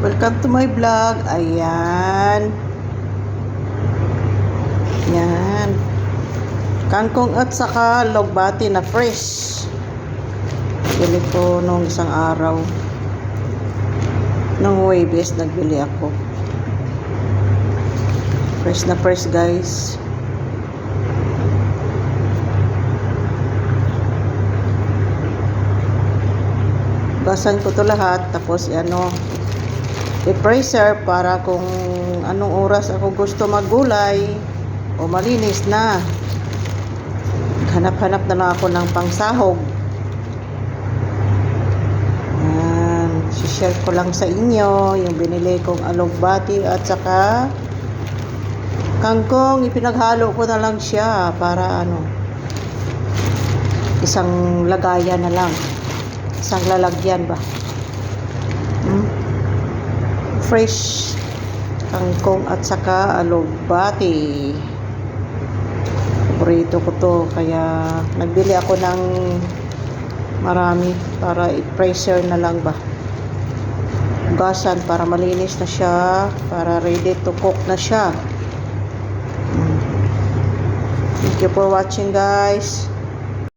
Welcome to my vlog. Ayan. Yan. Kangkong at saka logbati na fresh. Bili ko nung isang araw. Nung Webes, nagbili ako. Fresh na fresh, guys. Basan ko to lahat. Tapos, ano, i-pressure para kung anong oras ako gusto maggulay o malinis na. Hanap-hanap na lang ako ng pangsahog. Yan. share ko lang sa inyo yung binili kong alugbati at saka kangkong. Ipinaghalo ko na lang siya para ano isang lagayan na lang. Isang lalagyan ba? Hmm? Fresh kangkong at saka alugbati. Paborito ko to kaya nagbili ako ng marami para i-pressure na lang ba. Hugasan para malinis na siya, para ready to cook na siya. Thank you for watching guys.